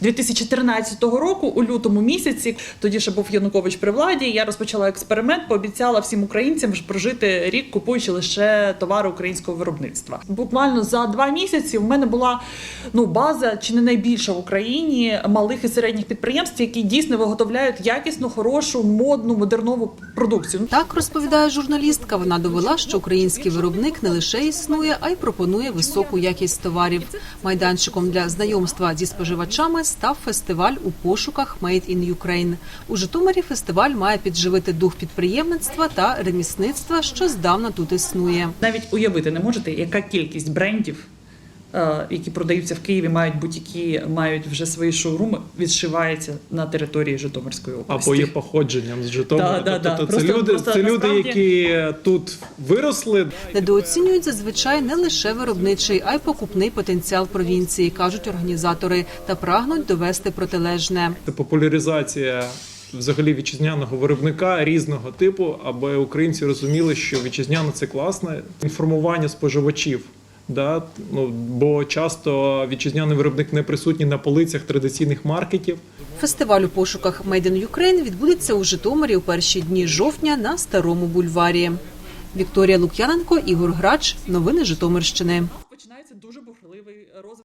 2013 року, у лютому місяці, тоді ще був Янукович при владі. Я розпочала експеримент, пообіцяла всім українцям прожити рік, купуючи лише товари українського виробництва. Буквально за два місяці в мене була ну база чи не найбільша в Україні малих і середніх підприємств, які дійсно виготовляють якісну, хорошу, модну, модернову продукцію. Так розповідає журналістка. Вона довела, що український виробник не лише існує, а й пропонує високу якість товарів. Майданчиком для знайомства зі споживачами став фестиваль у пошуках «Made in Ukraine». У Житомирі фестиваль має підживити дух підприємництва та ремісництва, що здавна тут існує. Навіть уявити не можете, яка кількість брендів, які продаються в Києві, мають будь-які, мають вже свої шоуруми, відшивається на території Житомирської області. Або є походженням з Житомира. Да, да, да. тобто це Просто- люди, просто це люди, насправді- які тут виросли. Недооцінюють зазвичай не лише виробничий, а й покупний потенціал провінції, кажуть організатори, та прагнуть довести протилежне. Це популяризація взагалі вітчизняного виробника різного типу, аби українці розуміли, що вітчизняне це класне інформування споживачів. Да? Ну, бо часто вітчизняний виробник не присутній на полицях традиційних маркетів. Фестиваль у пошуках «Made in Ukraine» відбудеться у Житомирі у перші дні жовтня на старому бульварі. Вікторія Лук'яненко, Ігор Грач. Новини Житомирщини. Починається дуже бухливий розвиток.